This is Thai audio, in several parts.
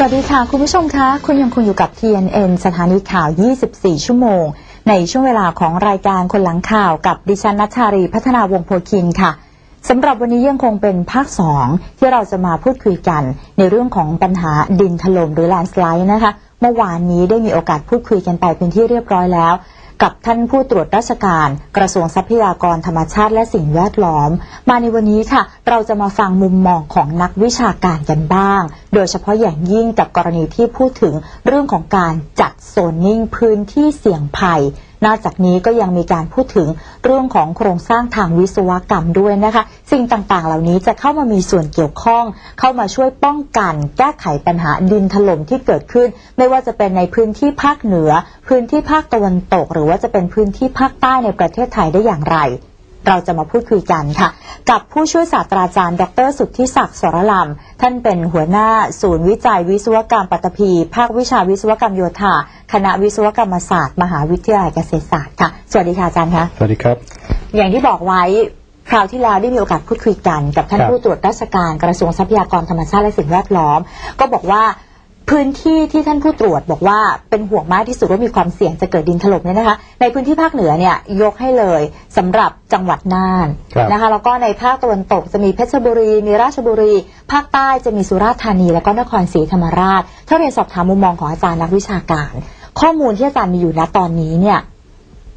สวัสดีค่ะ คุณผู้ชมคะคุณยังคงอยู่กับ TNN สถานีข่าว 24 ชั่วโมง ในช่วงเวลาของรายการคนหลังข่าวกับดิฉันนัชชารีพัฒนาวงโพคินค่ะสำหรับวันนี้ยังคงเป็นภาค 2 ที่เราจะมาพูดคุยกัน ในเรื่องของปัญหาดินถล่มหรือแลนสไลด์นะคะ เมื่อวานนี้ได้มีโอกาสพูดคุยกันไปเป็นที่เรียบร้อยแล้ว กับท่านผู้ตรวจราชการ กระทรวงทรัพยากรธรรมชาติและสิ่งแวดล้อม มาในวันนี้ค่ะ เราจะมาฟังมุมมองของนักวิชาการกันบ้าง โดยเฉพาะอย่างยิ่งกับกรณีที่พูดถึงเรื่องของการจัดโซนนิ่งพื้นที่เสี่ยงภัย นอกจากนี้ก็ยังมีการพูดถึงเรื่องของโครงสร้างทางวิศวกรรมด้วยนะคะ สิ่งต่างๆ เหล่านี้จะเข้ามามีส่วนเกี่ยวข้อง เข้ามาช่วยป้องกัน แก้ไขปัญหาดินถล่มที่เกิดขึ้น ไม่ว่าจะเป็นในพื้นที่ภาคเหนือ พื้นที่ภาคตะวันตก หรือว่าจะเป็นพื้นที่ภาคใต้ในประเทศไทยได้อย่างไร เราจะมาพูดคุยกันค่ะ กับผู้ช่วยศาสตราจารย์ ดรสุทธิศักดิ์สรลำท่านเป็นหัวหน้า ศูนย์วิจัยวิศวกรรมปัตตภีภาควิชาวิศวกรรมโยธาคณะวิศวกรรมศาสตร์ มหาวิทยาลัยเกษตรศาสตร์ค่ะ สวัสดีค่ะอาจารย์คะสวัสดีครับ อย่างที่บอกไว้คราวที่แล้วได้มีโอกาสพูดคุยกันกับท่านครับผู้ตรวจราชการกระทรวงทรัพยากรธรรมชาติและสิ่งแวดล้อม ก็บอกว่า พื้นที่ที่ท่านผู้ตรวจบอกว่าเป็นห่วงมากที่สุดว่ามีความเสี่ยงจะเกิดดินถล่มเนี่ยนะคะ ในพื้นที่ภาคเหนือเนี่ยยกให้เลยสำหรับจังหวัดน่านครับนะคะแล้วก็ในภาคตะวันตกจะมีเพชรบุรี มีราชบุรี ภาคใต้จะมีสุราษฎร์ธานี แล้วก็นครศรีธรรมราช ถ้าเรียนสอบถามมุมมองของอาจารย์นักวิชาการ ข้อมูลที่อาจารย์มีอยู่ณตอนนี้เนี่ย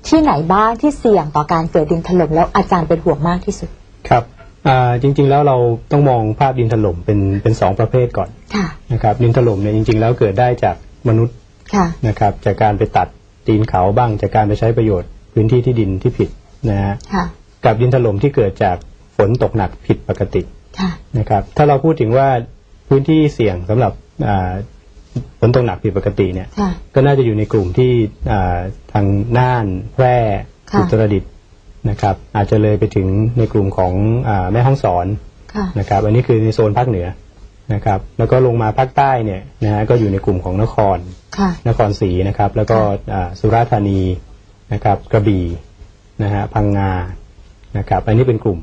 ที่ไหนบ้างที่เสี่ยงต่อการเกิดดินถล่มแล้วอาจารย์เป็นห่วงมากที่สุดครับ อ่าจริง ๆ แล้วเราต้องมองภาพดินถล่มเป็นเป็นสองประเภทก่อนค่ะ นะครับดินถล่มเนี่ยจริง ๆ แล้วเกิดได้จากมนุษย์ค่ะ นะครับจากการไปตัดตีนเขาบ้าง จากการไปใช้ประโยชน์พื้นที่ที่ดินที่ผิดนะฮะค่ะ กับดินถล่มที่เกิดจากฝนตกหนักผิดปกติค่ะ นะครับถ้าเราพูดถึงว่าพื้นที่เสี่ยงสำหรับอ่าฝนตกหนักผิดปกติเนี่ย ค่ะ ก็น่าจะอยู่ในกลุ่มที่อ่าทางน่านแพร่ค่ะ อุตรดิตถ์ นะครับ อาจจะเลยไปถึงในกลุ่มของอาแม่ห้องสอนค่ะนะครับ อันนี้คือในโซนภาคเหนือนะครับ แล้วก็ลงมาภาคใต้เนี่ยนะฮะก็อยู่ในกลุ่มของนครค่ะนครศรีนะครับ แล้วก็อ่าสุราษฎร์ธานีนะครับ กระบี่นะฮะพังงานะครับ อันนี้เป็นกลุ่ม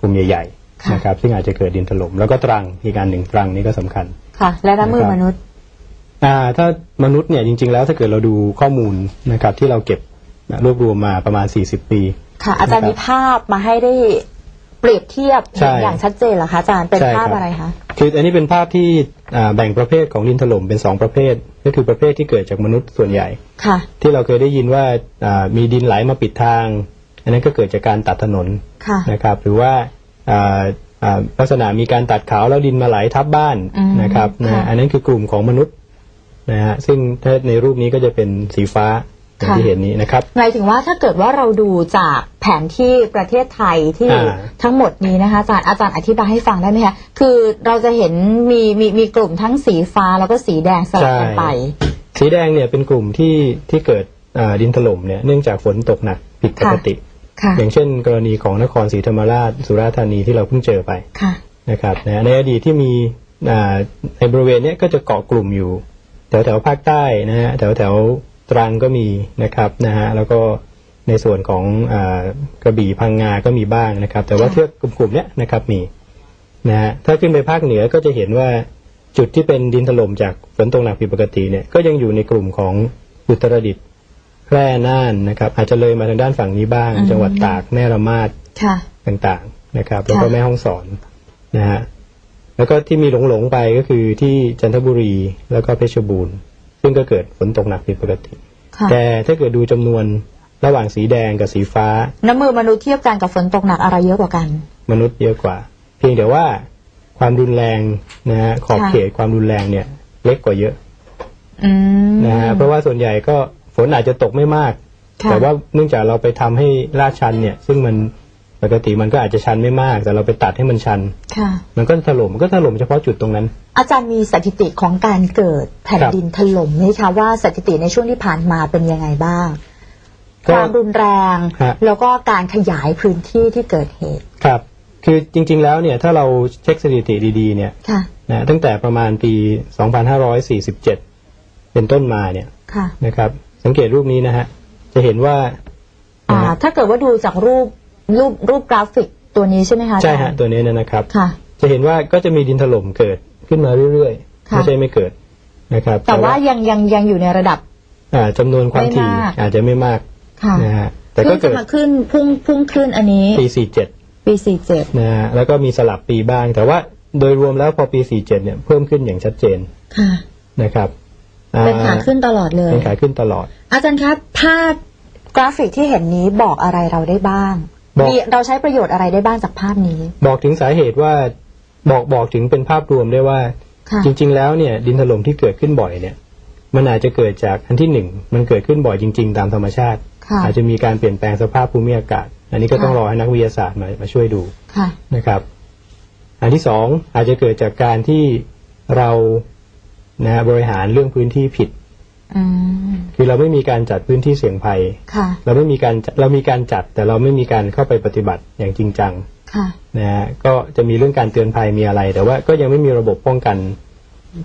กลุ่มใหญ่ค่ะๆนะครับ ซึ่งอาจจะเกิดดินถล่มแล้วก็ตรังอีกการหนึ่งตรังนี่ก็สำคัญค่ะ และน้ำมือนะครับมนุษย์อ่าถ้ามนุษย์เนี่ยจริง ๆ แล้วถ้าเกิดเราดูข้อมูลนะครับ ที่เราเก็บรวบรวมมาประมาณ 40 ปี ค่ะ อาจารย์นะครับมีภาพมาให้ได้เปรียบเทียบใช่เห็นอย่างชัดเจนเหรอคะอาจารย์เป็นใช่ภาพครับอะไรคะคืออันนี้เป็นภาพที่อ่าแบ่งประเภทของดินถล่มเป็น2ประเภท ก็คือประเภทที่เกิดจากมนุษย์ส่วนใหญ่ค่ะ ที่เราเคยได้ยินว่าอ่ามีดินไหลมาปิดทาง อันนั้นก็เกิดจากการตัดถนนค่ะนะครับ หรือว่าอ่าอ่าลักษณะมีการตัดเขาแล้วดินมาไหลทับบ้านอืมนะครับนะค่ะอันนั้นคือกลุ่มของมนุษย์นะฮะซึ่งถ้าในรูปนี้ก็จะเป็นสีฟ้า อย่างที่เห็นนี้นะครับหมายถึงว่าถ้าเกิดว่าเราดูจากแผนที่ประเทศไทยที่อ่าทั้งหมดนี้นะคะอาจารย์อาจารย์อธิบายให้ฟังได้ไหมคะคือเราจะเห็นมีมีมีกลุ่มทั้งสีฟ้าแล้วก็สีแดงสลับกันไป สีแดงเนี่ยเป็นกลุ่มที่ที่เกิดอ่าดินถล่มเนี่ยเนื่องจากฝนตกหนักผิดปกติค่ะอย่างเช่น กรณีของนครศรีธรรมราชสุราษฎร์ธานีที่เราเพิ่งเจอไปค่ะนะครับนะในอดีตที่มีอ่าในบริเวณเนี้ยก็จะเกาะกลุ่มอยู่ แถวแถวๆภาคใต้นะฮะแถวแถวๆ ตรังก็มีนะครับนะฮะแล้วก็ในส่วนของอากระบี่พังงาก็มีบ้างนะครับ แต่ว่าค่ะเทือกกลุ่มๆเนี้ยนะครับมีนะฮะถ้าขึ้นไปภาคเหนือก็จะเห็นว่าจุดที่เป็นดินถล่มจากฝนตกหนักผิดปกติเนี่ยก็ยังอยู่ในกลุ่มของอุตรดิตถ์แพร่น่านนะครับ อาจจะเลยมาทางด้านฝั่งนี้บ้างอืมจังหวัดตากแม่ระมาดค่ะต่างๆนะครับ แล้วก็ค่ะแม่ห้องสอนนะฮะแล้วก็ที่มีหลงๆไปก็คือที่จันทบุรีแล้วก็เพชรบูรณ์ ซึ่งก็เกิดฝนตกหนักผิดปกติ ค่ะแต่ถ้าเกิดดูจำนวนระหว่างสีแดงกับสีฟ้า น้ำมือมนุษย์เทียบกันกับฝนตกหนักอะไรเยอะกว่ากัน มนุษย์เยอะกว่า เพียงแต่ว่าความรุนแรงนะฮะขอบค่ะเขตความรุนแรงเนี่ย เล็กกว่าเยอะอืมนะฮะเพราะว่าส่วนใหญ่ก็ฝนอาจจะตกไม่มาก ค่ะ แต่ว่าเนื่องจากเราไปทำให้ลาดชันเนี่ย ซึ่งมัน ปกติมันก็อาจจะชันไม่มาก แต่เราไปตัดให้มันชัน ค่ะ มันก็ถล่มมันก็ถล่มเฉพาะจุดตรงนั้น อาจารย์มีสถิติของการเกิดแผ่นดินถล่มไหมคะว่าสถิติในช่วงที่ผ่านมาเป็นยังไงบ้างก็ความรุนแรงฮะแล้วก็การขยายพื้นที่ที่เกิดเหตุ ครับ คือจริง ๆ แล้วเนี่ยถ้าเราเช็คสถิติดีๆ เนี่ยค่ะนะตั้งแต่ประมาณปี 2547 เป็นต้นมาเนี่ยค่ะนะครับ สังเกตรูปนี้นะฮะ จะเห็นว่าอ่านะฮะถ้าเกิดว่าดูจากรูป รูปรูปกราฟิกตัวนี้ใช่ไหมคะใช่อาจาฮะรย์ตัวนี้เนยนะครับ ค่ะ จะเห็นว่าก็จะมีดินถล่มเกิดขึ้นมาเรื่อยๆ ค่ะ ไม่ใช่ไม่เกิดนะครับ แต่ว่ายังยังยังอยู่ในระดับ อ่าจำนวนความถี่ไม่มาก อาจจะไม่มากค่ะนะฮะแต่เพิ่ก็งจะเกิดมาขึ้นพุ่งพุ่งขึ้นอันนี้ ปี 47 ปีสี่เจ็ดนะฮะแล้วก็มีสลับปีบ้าง แต่ว่าโดยรวมแล้วพอปี 47 เนี่ยเพิ่มขึ้นอย่างชัดเจนค่ะ นะครับอ่เป็นขาขึ้นตลอดเลย เป็นขาขึ้นตลอด อาจารย์ครับภาพกราฟิกที่เห็นนี้บอกอะไรเราได้บ้างบอก มีเราใช้ประโยชน์อะไรได้บ้างจากภาพนี้ บอกถึงสาเหตุว่าบอกบอกถึงเป็นภาพรวมได้ว่าค่ะจริง ๆ แล้วเนี่ย ดินถล่มที่เกิดขึ้นบ่อยเนี่ย มันอาจจะเกิดจากอันที่หนึ่งมันเกิดขึ้นบ่อยจริง ๆ ตามธรรมชาติค่ะอาจจะมีการเปลี่ยนแปลงสภาพภูมิอากาศ อันนี้ก็ต้องค่ะรอให้นักวิทยาศาสตร์มามาช่วยดูค่ะนะครับอันที่สองอาจจะเกิดจากการที่เรานะฮะบริหารเรื่องพื้นที่ผิดอืม คือเราไม่มีการจัดพื้นที่เสี่ยงภัยค่ะเราไม่มีการจัดเรามีการจัดแต่เราไม่มีการเข้าไปปฏิบัติอย่างจริงจังค่ะนะฮะก็จะมีเรื่องการเตือนภัยมีอะไร แต่ว่าก็ยังไม่มีระบบป้องกัน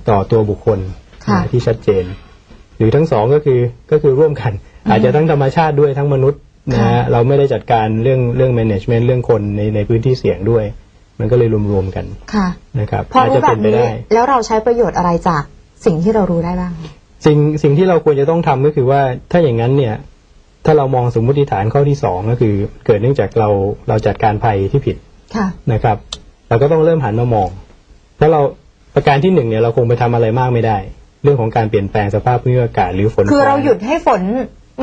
ต่อตัวบุคคลค่ะนะที่ชัดเจน หรือทั้งสองก็คือก็คือร่วมกัน อาจจะทั้งธรรมชาติด้วยทั้งมนุษย์นะฮะค่ะเราไม่ได้จัดการเรื่องเรื่อง management เรื่องคนในในพื้นที่เสี่ยงด้วย มันก็เลยรวมๆกันค่ะนะครับพออาจรู้จะแบเป็บนไปนี้ได้แล้วเราใช้ประโยชน์อะไรจากสิ่งที่เรารู้ได้บ้าง สิ่งสิ่งที่เราควรจะต้องทำก็คือว่าถ้าอย่างนั้นเนี่ย ถ้าเรามองสมมติฐานข้อที่สองก็คือ เกิดเนื่องจากเราเราจัดการภัยที่ผิดค่ะนะครับ เราก็ต้องเริ่มหันมามองถ้าเราประการที่หนึ่งเนี่ยเราคงไปทำอะไรมากไม่ได้ เรื่องของการเปลี่ยนแปลงสภาพภูมิอากาศหรือฝนคือเราฟ้หยุดให้ฝน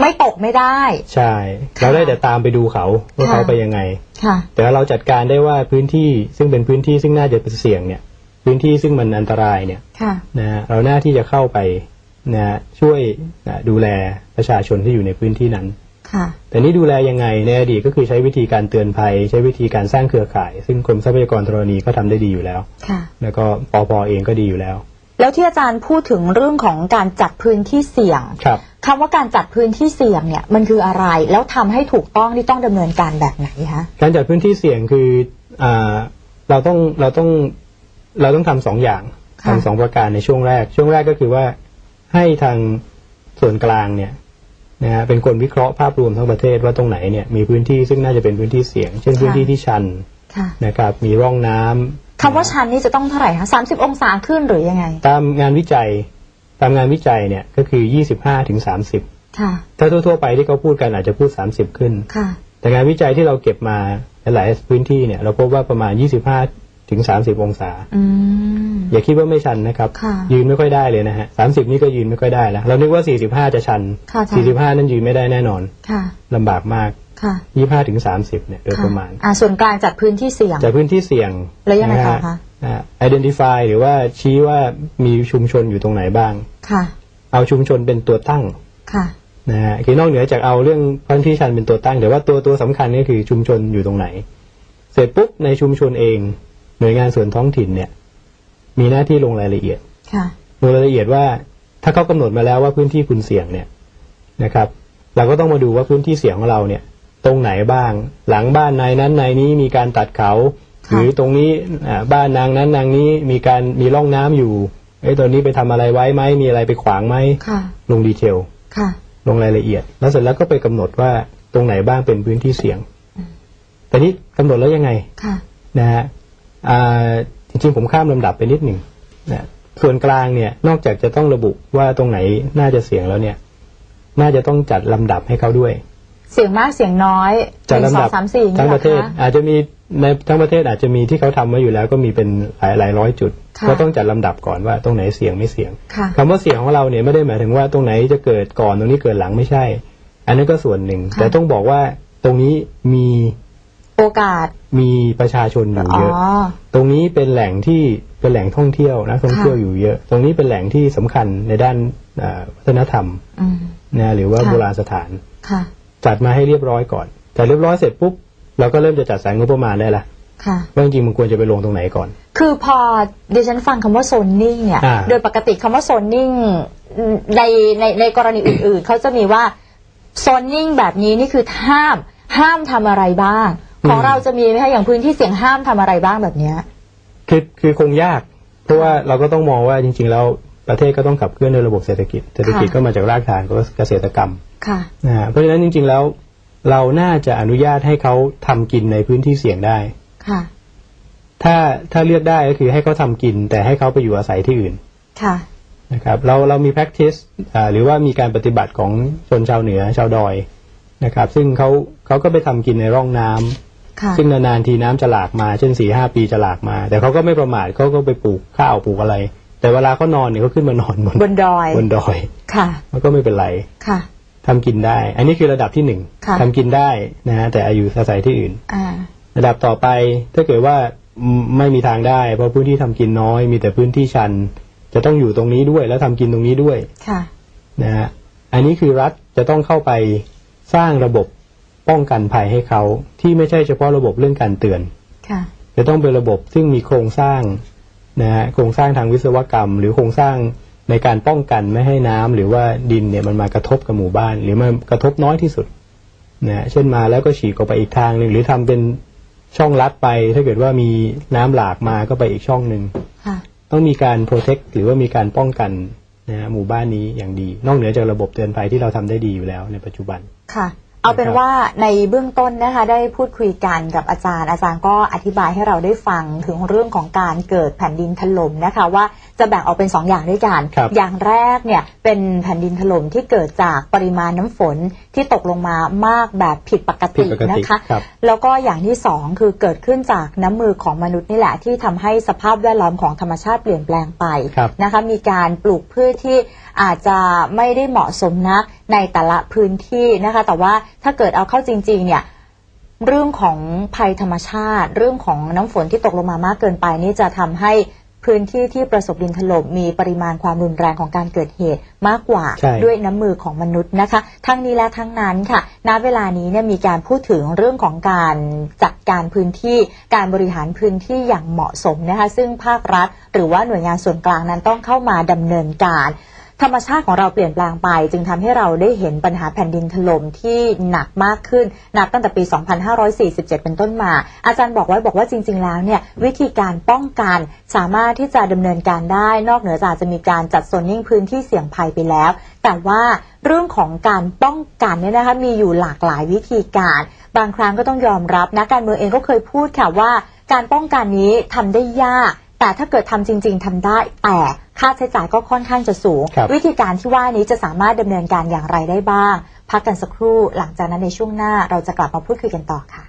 ไม่ตกไม่ได้ ใช่ค่ะเราได้แต่ตามไปดูเขาว่าค่ะเขาไปยังไงค่ะแต่ว่าเราจัดการได้ว่าพื้นที่ซึ่งเป็นพื้นที่ซึ่งน่าจะเป็นเสี่ยงเนี่ย พื้นที่ซึ่งมันอันตรายเนี่ยค่ะนะฮะเราหน้าที่จะเข้าไป นะฮะช่วยนะดูแลประชาชนที่อยู่ในพื้นที่นั้น ค่ะ แต่นี่ดูแลยังไงในอดีตก็คือใช้วิธีการเตือนภัย ใช้วิธีการสร้างเครือข่าย ซึ่งกรมทรัพยากรธรณีก็ทำได้ดีอยู่แล้ว ค่ะ แล้วก็ปอปเองก็ดีอยู่แล้ว แล้วที่อาจารย์พูดถึงเรื่องของการจัดพื้นที่เสี่ยงครับ คำว่าการจัดพื้นที่เสี่ยงเนี่ยมันคืออะไร แล้วทำให้ถูกต้องที่ต้องดำเนินการแบบไหนคะ การจัดพื้นที่เสี่ยงคืออ่าเราต้องเราต้องเราต้องทำสองอย่างค่ะ ทำสองประการในช่วงแรก ช่วงแรกก็คือว่า ให้ทางส่วนกลางเนี่ยนะฮะเป็นคนวิเคราะห์ภาพรวมทั้งประเทศว่าตรงไหนเนี่ยมีพื้นที่ซึ่งน่าจะเป็นพื้นที่เสี่ยง เช่นพื้นที่ที่ชันค่ะนะครับมีร่องน้ำคำว่าชันนี่จะต้องเท่าไหร่คะสามสิบองศาขึ้นหรือยังไง ตามงานวิจัยตามงานวิจัยเนี่ยก็คือ 25ถึง30ค่ะถ้าทั่วๆไปที่เขาพูดกันอาจจะพูด 30 ขึ้นค่ะแต่งานวิจัยที่เราเก็บมาหลายๆพื้นที่เนี่ยเราพบว่าประมาณ 25 ถึง 30 องศาอืมอย่าคิดว่าไม่ชันนะครับค่ะยืนไม่ค่อยได้เลยนะฮะ30นี่ก็ยืนไม่ค่อยได้แล้ว เรานึกว่า 45 จะชันค่ะอาจารย์45 นั้นยืนไม่ได้แน่นอนค่ะลำบากมากค่ะ25ถึง30เนี่ยโดยประมาณ อ่าส่วนกลางจัดพื้นที่เสี่ยง จากพื้นที่เสี่ยง แล้วยังไงต่อนะคะฮะอ่า identify หรือว่าชี้ว่ามีชุมชนอยู่ตรงไหนบ้าง ค่ะ เอาชุมชนเป็นตัวตั้ง ค่ะ นะฮะคือนอกเหนือจากเอาเรื่องพื้นที่ชันเป็นตัวตั้งแต่ว่าตัวตัวสำคัญก็คือชุมชนอยู่ตรงไหน เสร็จปุ๊บในชุมชนเอง หน่วยงานส่วนท้องถิ่นเนี่ย มีหน้าที่ลงรายละเอียดค่ะลงรายละเอียดว่า ถ้าเขากำหนดมาแล้วว่าพื้นที่คุณเสี่ยงเนี่ยนะครับ เราก็ต้องมาดูว่าพื้นที่เสี่ยงของเราเนี่ย ตรงไหนบ้าง หลังบ้านนายนั้นนายนี้มีการตัดเขาค่ะหรือตรงนี้อ่าบ้านนางนั้นนางนี้มีการมีร่องน้ำอยู่ไอ้ยตัวนี้ไปทำอะไรไว้ไหมมีอะไรไปขวางไหมค่ะลงดีเทลค่ะลงรายละเอียด แล้วเสร็จแล้วก็ไปกำหนดว่าตรงไหนบ้างเป็นพื้นที่เสี่ยงแต่นี้กำหนดแล้วยังไงค่ะนะฮะอ่า จริงๆผมข้ามลำดับไปนิดหนึ่งนะส่วนกลางเนี่ยนอกจากจะต้องระบุว่าตรงไหนน่าจะเสี่ยงแล้วเนี่ย น่าจะต้องจัดลำดับให้เขาด้วย เสียงมากเสียงน้อยหจัดนึ่งสลำอดังสามสี่อย่างทั้นี้งเหปรอระเทศคะอาจจะมีในทั้งประเทศอาจจะมีที่เขาทำไว้อยู่แล้วก็มีเป็นหลายหลายร้อยจุดค่ะก็ต้องจัดลำดับก่อนว่าตรงไหนเสี่ยงไม่เสี่ยงค่ะคำว่าเสี่ยงของเราเนี่ยไม่ได้หมายถึงว่าตรงไหนจะเกิดก่อนตรงนี้เกิดหลังไม่ใช่ อันนั้นก็ส่วนหนึ่งค่ะแต่ต้องบอกว่าตรงนี้มี โอกาส มีประชาชนอยู่อ๋อเยอะ ตรงนี้เป็นแหล่งที่เป็นแหล่งท่องเที่ยวนะท่องเที่ยวอยู่เยอะ ตรงนี้เป็นแหล่งที่สำคัญในด้านอ่าวัฒนธรรมอืมนะหรือว่าค่ะโบราณสถานค่ะจัดมาให้เรียบร้อยก่อนจัดเรียบร้อยเสร็จปุ๊บเราก็เริ่มจะจัดสรรงบประมาณได้ละค่ะว่าจริงๆมันควรจะไปลงตรงไหนก่อน คือพอดิฉันฟังคำว่าโซนนิ่งเนี่ยอ่าโดยปกติคำว่าโซนนิ่งในในในกรณีอื่น ๆ เขาจะมีว่าโซนนิ่งแบบนี้นี่คือห้ามห้ามทำอะไรบ้าง ของเราจะมีไหมคะอย่างพื้นที่เสี่ยงห้ามทำอะไรบ้างแบบเนี้ยคือคือคงยาก เพราะว่าเราก็ต้องมองว่าจริง ๆ แล้วประเทศก็ต้องขับเคลื่อนในระบบเศรษฐกิจเศรษฐกิจค่ะก็มาจากรากฐานก็เกษตรกรรมค่ะนะฮะเพราะฉะนั้นจริง ๆ แล้ว เราน่าจะอนุญาตให้เขาทำกินในพื้นที่เสี่ยงได้ค่ะถ้าถ้าเลือกได้ก็คือให้เขาทำกิน แต่ให้เขาไปอยู่อาศัยที่อื่นค่ะนะครับเราเรามี practice อ่าหรือว่ามีการปฏิบัติของชนชาวเหนือชาวดอยนะครับ ซึ่งเขาเขาก็ไปทำกินในร่องน้ำค่ะ ซึ่งนานๆทีน้ำจะหลากมาเช่นสี่ห้าปีจะหลากมา แต่เขาก็ไม่ประมาทเขาก็ไปปลูกข้าวปลูกอะไร แต่เวลาเขานอนเนี่ยเขาขึ้นมานอนบนบนดอยบนดอยค่ะมันก็ไม่เป็นไรค่ะทำกินได้ อันนี้คือระดับที่หนึ่งค่ะทำกินได้นะฮะแต่อายุอาศัยที่อื่นอ่าระดับต่อไปถ้าเกิดว่าอืมไม่มีทางได้ เพราะพื้นที่ทำกินน้อย มีแต่พื้นที่ชัน จะต้องอยู่ตรงนี้ด้วยแล้วทำกินตรงนี้ด้วยค่ะนะฮะอันนี้คือรัฐจะต้องเข้าไปสร้างระบบ ป้องกันภัยให้เขาที่ไม่ใช่เฉพาะระบบเรื่องการเตือนค่ะจะต้องเป็นระบบซึ่งมีโครงสร้างนะฮะโครงสร้างทางวิศวกรรม หรือโครงสร้างในการป้องกันไม่ให้น้ำหรือว่าดินเนี่ยมันมากระทบกับหมู่บ้าน หรือมันกระทบน้อยที่สุดนะฮะเช่นมาแล้วก็ฉีกออกไปอีกทางหนึ่งหรือทำเป็นช่องลัดไป ถ้าเกิดว่ามีน้ำหลากมาก็ไปอีกช่องหนึ่งค่ะต้องมีการ protect หรือว่ามีการป้องกันนะฮะหมู่บ้านนี้อย่างดี นอกเหนือจากระบบเตือนภัยที่เราทำได้ดีอยู่แล้วในปัจจุบันค่ะ เอาเป็นว่าในเบื้องต้นนะคะได้พูดคุยกันกับอาจารย์ อาจารย์ก็อธิบายให้เราได้ฟังถึงเรื่องของการเกิดแผ่นดินถล่มนะคะว่าจะแบ่งออกเป็นสองอย่างด้วยกันครับอย่างแรกเนี่ยเป็นแผ่นดินถล่มที่เกิดจากปริมาณน้ำฝนที่ตกลงมามากแบบผิดปกผิติดปกตินะคะครับแล้วก็อย่างที่สองคือเกิดขึ้นจากน้ำมือของมนุษย์นี่แหละที่ทำให้สภาพแวดล้อมของธรรมชาติเปลี่ยนแปลงไปครับนะคะมีการปลูกพืชที่อาจจะไม่ได้เหมาะสมนัก ในแต่ละพื้นที่นะคะ แต่ว่าถ้าเกิดเอาเข้าจริง ๆ เนี่ยเรื่องของภัยธรรมชาติ เรื่องของน้ำฝนที่ตกลงมามากเกินไปนี่จะทำให้พื้นที่ที่ประสบดินถล่มมีปริมาณความรุนแรงของการเกิดเหตุมากกว่าใช่ด้วยน้ำมือของมนุษย์นะคะ ทั้งนี้และทั้งนั้นค่ะณเวลานี้เนี่ยมีการพูดถึงเรื่องของการจัดการพื้นที่ การบริหารพื้นที่อย่างเหมาะสมนะคะ ซึ่งภาครัฐ หรือว่าหน่วยงานส่วนกลางนั้นต้องเข้ามาดำเนินการ ธรรมชาติของเราเปลี่ยนแปลงไป จึงทำให้เราได้เห็นปัญหาแผ่นดินถล่มที่หนักมากขึ้น นับตั้งแต่ปี 2547 เป็นต้นมา อาจารย์บอกไว้บอกว่าจริง ๆ แล้วเนี่ยวิธีการป้องกันสามารถที่จะดำเนินการได้ นอกเหนือจากจะมีการจัดโซนนิ่งพื้นที่เสี่ยงภัยไปแล้ว แต่ว่าเรื่องของการป้องกันเนี่ยนะคะมีอยู่หลากหลายวิธีการ บางครั้งก็ต้องยอมรับนะการเมืองเองก็เคยพูดค่ะว่า การป้องกันนี้ทำได้ยาก แต่ถ้าเกิดทำจริง ๆ ทำได้ แต่ค่าใช้จ่ายก็ค่อนข้างจะสูง วิธีการที่ว่านี้จะสามารถดำเนินการอย่างไรได้บ้าง พักกันสักครู่หลังจากนั้นในช่วงหน้าเราจะกลับมาพูดคุยกันต่อค่ะ